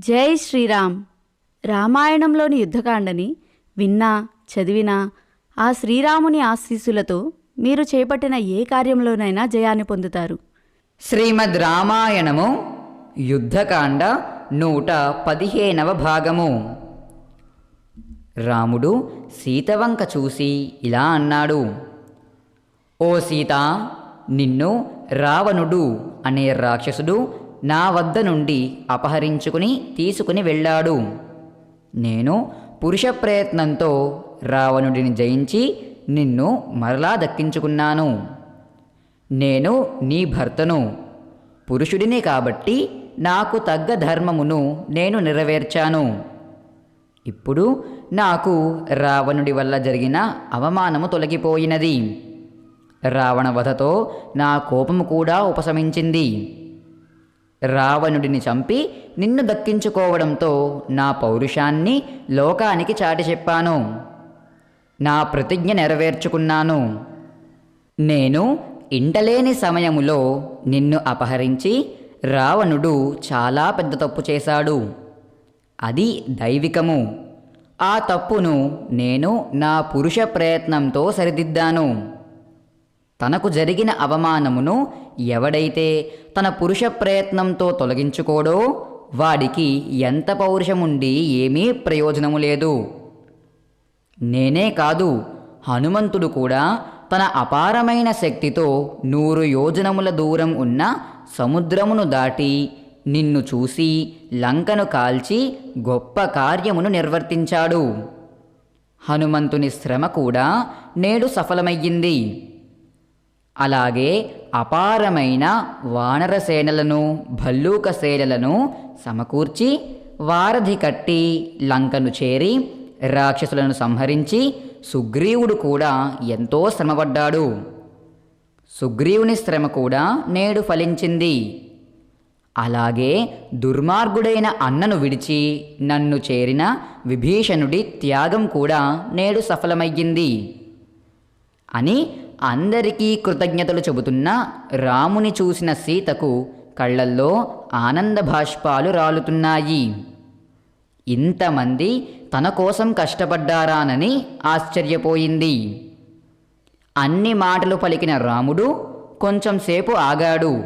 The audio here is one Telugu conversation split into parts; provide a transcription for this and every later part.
జై శ్రీరామ్. రామాయణంలోని యుద్ధకాండని విన్నా చదివినా ఆ శ్రీరాముని ఆశీస్సులతో మీరు చేపట్టిన ఏ కార్యంలోనైనా జయాన్ని పొందుతారు. శ్రీమద్ రామాయణము యుద్ధకాండ నూట పదిహేనవ భాగము. రాముడు సీతవంక చూసి ఇలా అన్నాడు ఓ సీత నిన్ను రావణుడు అనే రాక్షసుడు నా వద్ద నుండి అపహరించుకుని తీసుకుని వెళ్ళాడు. నేను పురుష ప్రయత్నంతో రావణుడిని జయించి నిన్ను మరలా దక్కించుకున్నాను. నేను నీ భర్తను పురుషుడిని కాబట్టి నాకు తగ్గ ధర్మమును నేను నెరవేర్చాను. ఇప్పుడు నాకు రావణుడి వల్ల జరిగిన అవమానము తొలగిపోయినది. రావణ వధతో నా కోపము కూడా ఉపశమించింది. రావణుడిని చంపి నిన్ను దక్కించుకోవడంతో నా పౌరుషాన్ని లోకానికి చాటి చెప్పాను. నా ప్రతిజ్ఞ నెరవేర్చుకున్నాను. నేను ఇంటలేని సమయములో నిన్ను అపహరించి రావణుడు చాలా పెద్ద తప్పు చేశాడు. అది దైవికము. ఆ తప్పును నేను నా పురుష ప్రయత్నంతో సరిదిద్దాను. తనకు జరిగిన అవమానమును ఎవడైతే తన పురుష ప్రయత్నంతో తొలగించుకోడో వాడికి ఎంత పౌరుషముండి ఏమీ ప్రయోజనము లేదు. నేనే కాదు హనుమంతుడు కూడా తన అపారమైన శక్తితో నూరు యోజనముల దూరం ఉన్న సముద్రమును దాటి నిన్ను చూసి లంకను కాల్చి గొప్ప కార్యమును నిర్వర్తించాడు. హనుమంతుని శ్రమ కూడా నేడు సఫలమయ్యింది. అలాగే అపారమైన వానర సేనలను భల్లూక సేనలను సమకూర్చి వారధి కట్టి లంకను చేరి రాక్షసులను సంహరించి సుగ్రీవుడు కూడా ఎంతో శ్రమపడ్డాడు. సుగ్రీవుని శ్రమ కూడా నేడు ఫలించింది. అలాగే దుర్మార్గుడైన అన్నను విడిచి నన్ను చేరిన విభీషణుడి త్యాగం కూడా నేడు సఫలమయ్యింది. అని అందరికీ కృతజ్ఞతలు చెబుతున్న రాముని చూసిన సీతకు కళ్ళల్లో ఆనంద భాష్పాలు రాలుతున్నాయి. ఇంతమంది తన కోసం కష్టపడ్డారానని ఆశ్చర్యపోయింది. అన్ని మాటలు పలికిన రాముడు కొంచెంసేపు ఆగాడు.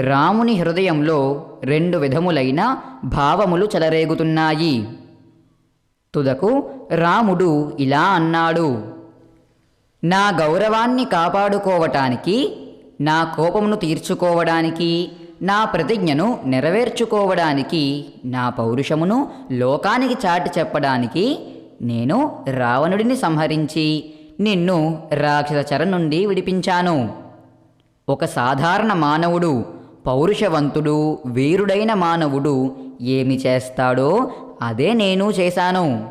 రాముని హృదయంలో రెండు విధములైన భావములు చెలరేగుతున్నాయి. తుదకు రాముడు ఇలా అన్నాడు. నా గౌరవాన్ని కాపాడుకోవటానికి నా కోపమును తీర్చుకోవడానికి నా ప్రతిజ్ఞను నెరవేర్చుకోవడానికి నా పౌరుషమును లోకానికి చాటి చెప్పడానికి నేను రావణుడిని సంహరించి నిన్ను రాక్షసచర నుండి విడిపించాను. ఒక సాధారణ మానవుడు పౌరుషవంతుడు వీరుడైన మానవుడు ఏమి చేస్తాడో అదే నేను చేశాను.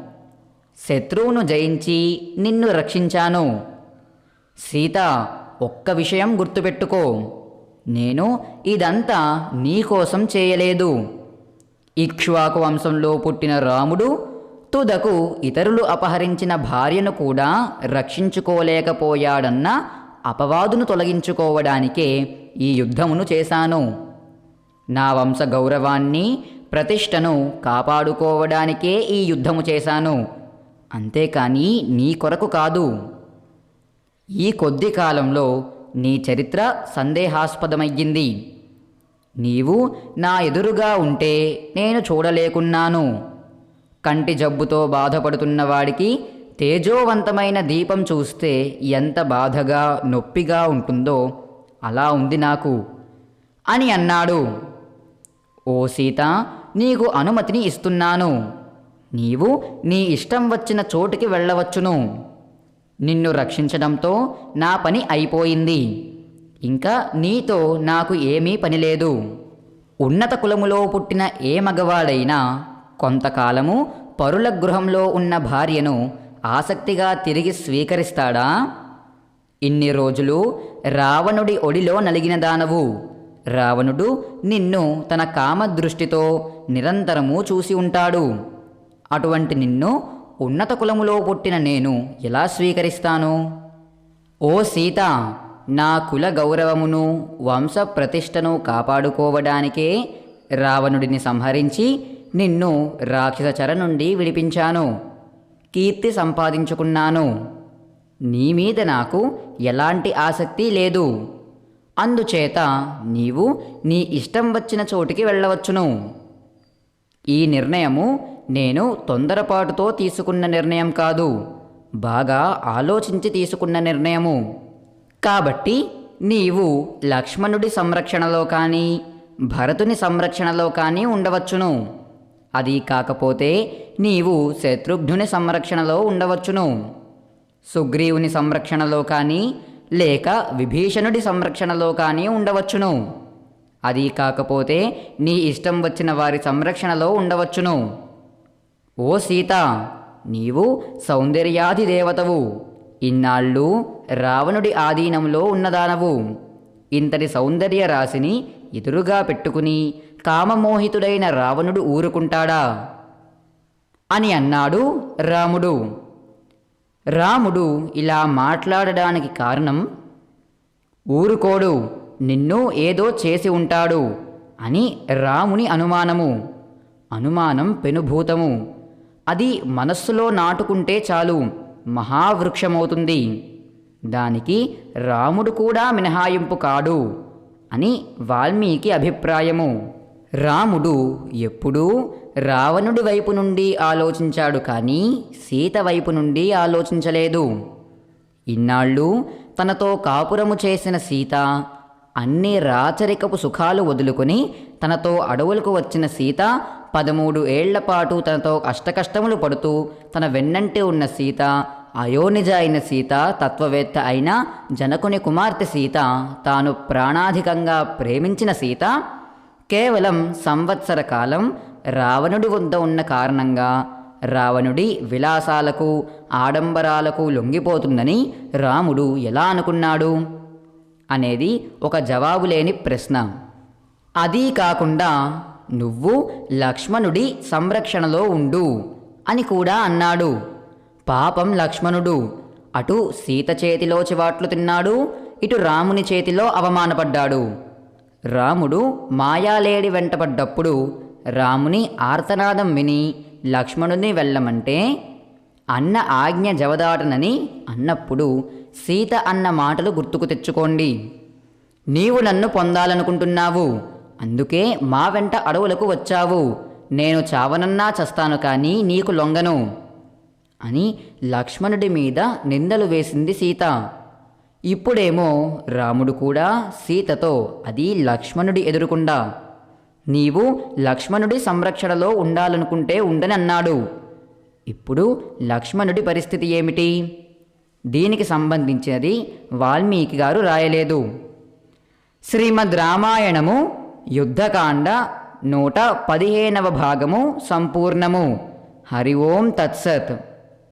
శత్రువును జయించి నిన్ను రక్షించాను. సీత ఒక్క విషయం గుర్తుపెట్టుకో. నేను ఇదంతా నీకోసం చేయలేదు. ఇక్ష్వాకు వంశంలో పుట్టిన రాముడు తుదకు ఇతరులు అపహరించిన భార్యను కూడా రక్షించుకోలేకపోయాడన్న అపవాదును తొలగించుకోవడానికే ఈ యుద్ధమును చేశాను. నా వంశ గౌరవాన్ని ప్రతిష్టను కాపాడుకోవడానికే ఈ యుద్ధము చేశాను. అంతేకాని నీ కొరకు కాదు. ఈ కొద్ది కాలంలో నీ చరిత్ర సందేహాస్పదమయ్యింది. నీవు నా ఎదురుగా ఉంటే నేను చూడలేకున్నాను. కంటి జబ్బుతో బాధపడుతున్న వాడికి తేజోవంతమైన దీపం చూస్తే ఎంత బాధగా నొప్పిగా ఉంటుందో అలా ఉంది నాకు అని అన్నాడు. ఓ సీత నీకు అనుమతిని ఇస్తున్నాను. నీవు నీ ఇష్టం వచ్చిన చోటుకి వెళ్ళవచ్చును. నిన్ను రక్షించడంతో నా పని అయిపోయింది. ఇంకా నీతో నాకు ఏమీ పని లేదు. ఉన్నత కులములో పుట్టిన ఏ మగవాడైనా కొంతకాలము పరుల గృహంలో ఉన్న భార్యను ఆసక్తిగా తిరిగి స్వీకరిస్తాడా? ఇన్ని రోజులు రావణుడి ఒడిలో నలిగిన దానవు. రావణుడు నిన్ను తన కామదృష్టితో నిరంతరము చూసి ఉంటాడు. అటువంటి నిన్ను ఉన్నత కులములో పుట్టిన నేను ఎలా స్వీకరిస్తాను? ఓ సీత నా కుల గౌరవమును వంశ ప్రతిష్టను కాపాడుకోవడానికే రావణుడిని సంహరించి నిన్ను రాక్షసచర నుండి విడిపించాను. కీర్తి సంపాదించుకున్నాను. నీ మీద నాకు ఎలాంటి ఆసక్తి లేదు. అందుచేత నీవు నీ ఇష్టం వచ్చిన చోటికి వెళ్ళవచ్చును. ఈ నిర్ణయము నేను తొందరపాటుతో తీసుకున్న నిర్ణయం కాదు. బాగా ఆలోచించి తీసుకున్న నిర్ణయము. కాబట్టి నీవు లక్ష్మణుడి సంరక్షణలో కానీ భరతుని సంరక్షణలో కానీ ఉండవచ్చును. అది కాకపోతే నీవు శత్రుఘ్నుని సంరక్షణలో ఉండవచ్చును. సుగ్రీవుని సంరక్షణలో కానీ లేక విభీషణుడి సంరక్షణలో కానీ ఉండవచ్చును. అది కాకపోతే నీ ఇష్టం వచ్చిన వారి సంరక్షణలో ఉండవచ్చును. ఓ సీత నీవు సౌందర్యాది దేవతవు. ఇన్నాళ్ళు రావణుడి ఆధీనంలో ఉన్నదానవు. ఇంతటి సౌందర్య రాశిని ఎదురుగా పెట్టుకుని కామమోహితుడైన రావణుడు ఊరుకుంటాడా? అని అన్నాడు రాముడు. రాముడు ఇలా మాట్లాడడానికి కారణం ఊరుకోడు. నిన్ను ఏదో చేసి ఉంటాడు అని రాముని అనుమానము. అనుమానం పెనుభూతము. అది మనస్సులో నాటుకుంటే చాలు మహావృక్షమవుతుంది. దానికి రాముడు కూడా మినహాయింపు కాడు అని వాల్మీకి అభిప్రాయము. రాముడు ఎప్పుడూ రావణుడి వైపు నుండి ఆలోచించాడు కానీ సీత వైపు నుండి ఆలోచించలేదు. ఇన్నాళ్ళు తనతో కాపురము చేసిన సీత అన్ని రాచరికపు సుఖాలు వదులుకొని తనతో అడవులకు వచ్చిన సీత పదమూడు ఏళ్ళపాటు తనతో అష్టకష్టములు పడుతూ తన వెన్నంటి ఉన్న సీత అయోనిజ అయిన సీత తత్వవేత్త అయిన జనకుని కుమార్తె సీత తాను ప్రాణాధికంగా ప్రేమించిన సీత కేవలం సంవత్సర కాలం రావణుడి వద్ద ఉన్న కారణంగా రావణుడి విలాసాలకు ఆడంబరాలకు లొంగిపోతుందని రాముడు ఎలా అనుకున్నాడు? అనేది ఒక జవాబు లేని ప్రశ్న. అదీ కాకుండా నువ్వు లక్ష్మణుడి సంరక్షణలో ఉండు అని కూడా అన్నాడు. పాపం లక్ష్మణుడు. అటు సీత చేతిలో చివాట్లు తిన్నాడు ఇటు రాముని చేతిలో అవమానపడ్డాడు. రాముడు మాయాలేడి వెంటపడ్డప్పుడు రాముని ఆర్తనాదం విని లక్ష్మణుని వెళ్ళమంటే అన్న ఆజ్ఞ జవదాటనని అన్నప్పుడు సీత అన్న మాటలు గుర్తుకు తెచ్చుకోండి. నీవు నన్ను పొందాలనుకుంటున్నావు. అందుకే మా వెంట అడవులకు వచ్చావు. నేను చావనన్నా చస్తాను కానీ నీకు లొంగను అని లక్ష్మణుడి మీద నిందలు వేసింది సీత. ఇప్పుడేమో రాముడు కూడా సీతతో అది లక్ష్మణుడి ఎదురుకుండా. నీవు లక్ష్మణుడి సంరక్షణలో ఉండాలనుకుంటే ఉండని అన్నాడు ఇప్పుడు లక్ష్మణుడి పరిస్థితి ఏమిటి? దీనికి సంబంధించినది వాల్మీకి గారు రాయలేదు. శ్రీమద్ రామాయణము యుద్ధకాండ నూట పదిహేనవ భాగము సంపూర్ణము. హరి ఓం తత్సత్.